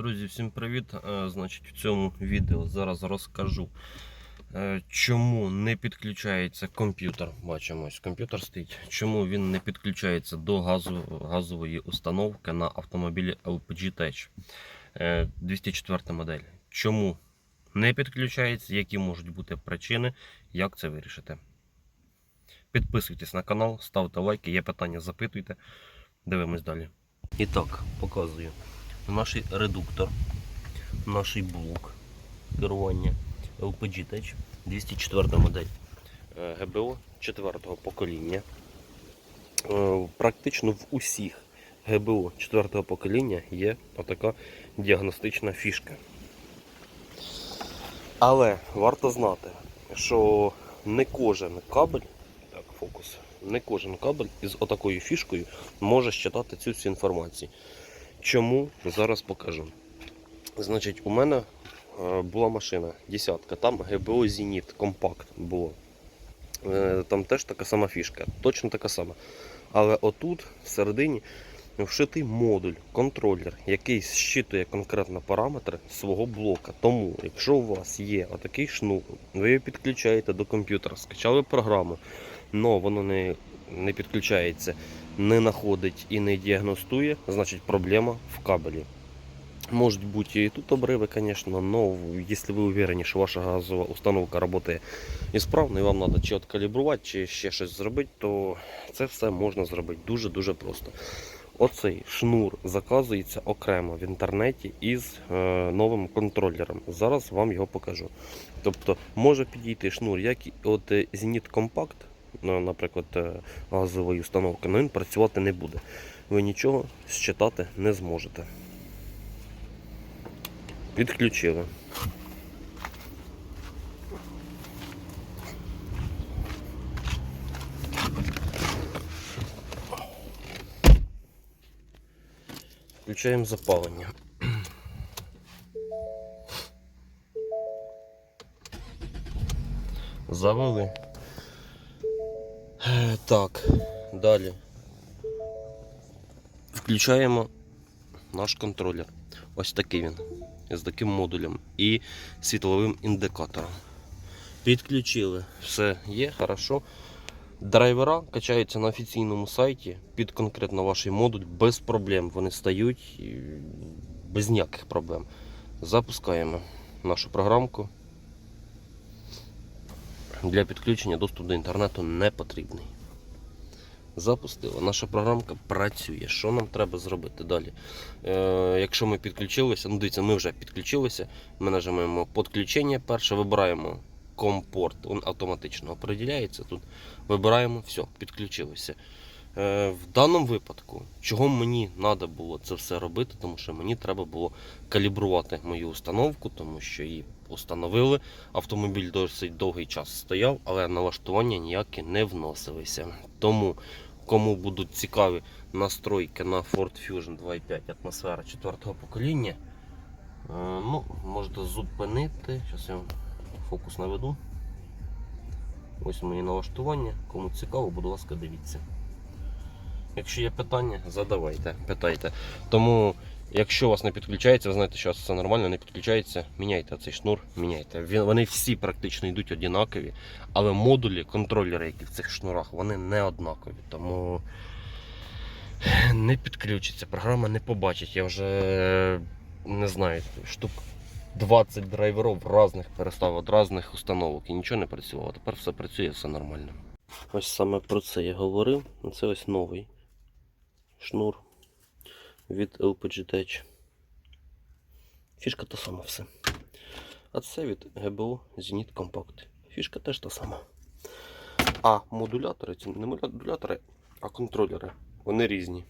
Друзі, всім привіт! Е, Значить, в цьому відео зараз розкажу, е, чому не підключається комп'ютер. Бачимо, ось комп'ютер стоїть. Чому він не підключається до газу, газової установки на автомобілі LPG Tech Е, 204 модель. Чому не підключається, які можуть бути причини, як це вирішити. Підписуйтесь на канал, ставте лайки, є питання, запитуйте. Дивимось далі. І так, показую наш редуктор, наш блок керування LPG Tech 204 модель Е, ГБО 4 покоління. Е, Практично в усіх ГБО 4 покоління є отака діагностична фішка. Але варто знати, що не кожен кабель, так, фокус, не кожен кабель із отакою фішкою може щитати цю всю інформацію. Чому? Зараз покажу. Значить, у мене е, була машина десятка, там ГБО Зеніт компакт було. Е, Там теж така сама фішка, точно така сама. Але отут, всередині, вшитий модуль, контролер, який зчитує конкретно параметри свого блока. Тому, якщо у вас є отакий шнур, ви його підключаєте до комп'ютера, скачали програму, але воно не, не підключається, не знаходить і не діагностує, значить проблема в кабелі. Может быть и тут обрывы, конечно, но если вы уверені, що ваша газова установка працює ісправно і вам треба чи откалібрувати, чи ще щось зробити, то це все можна зробити дуже-дуже просто. Оцей шнур заказується окремо в інтернеті із е, новим контролером. Зараз вам його покажу. Тобто може підійти шнур, як і от е, Zenit Compact, ну, наприклад, е, газової установки, але він працювати не буде. Ви нічого считати не зможете. Підключили. Включаємо запалення. Завели. Так, далі. Включаємо наш контролер. Ось такий він. З таким модулем і світловим індикатором. Підключили. Все є, хорошо. Драйвера качаються на офіційному сайті під конкретно ваш модуль без проблем. Вони стають без ніяких проблем. Запускаємо нашу програмку. Для підключення доступ до інтернету не потрібний. Запустила. Наша програмка працює. Що нам треба зробити далі? Е, якщо ми підключилися, ну дивіться, ми вже підключилися. Ми нажимаємо підключення. Перше вибираємо компорт, він автоматично определяється тут. Вибираємо, все, підключилися. Е, в даному випадку, чого мені треба було це все робити, тому що мені треба було калібрувати мою установку, тому що її установили. Автомобіль досить довгий час стояв, але налаштування ніякі не вносилися. Тому, кому будуть цікаві настройки на Ford Fusion 2.5 атмосфера 4 покоління, е, ну, можете зупинити. Зараз я фокус наведу. Ось мої налаштування. Кому цікаво, будь ласка, дивіться. Якщо є питання, задавайте, питайте. Тому, якщо у вас не підключається, ви знаєте, що все нормально, не підключається, міняйте цей шнур, міняйте. Вони всі практично йдуть однакові, але модулі, контролери, які в цих шнурах, вони не однакові. Тому не підключиться, програма не побачить. Я вже не знаю, штук 20 драйверів різних переставив від різних установок і нічого не працювало. Тепер все працює, все нормально. Ось саме про це я говорив. Це ось новий шнур від LPG Tech. Фішка та сама все. А це від ГБО Zenit Compact. Фішка теж та сама. А модулятори, це не модулятори, а контролери. Вони різні.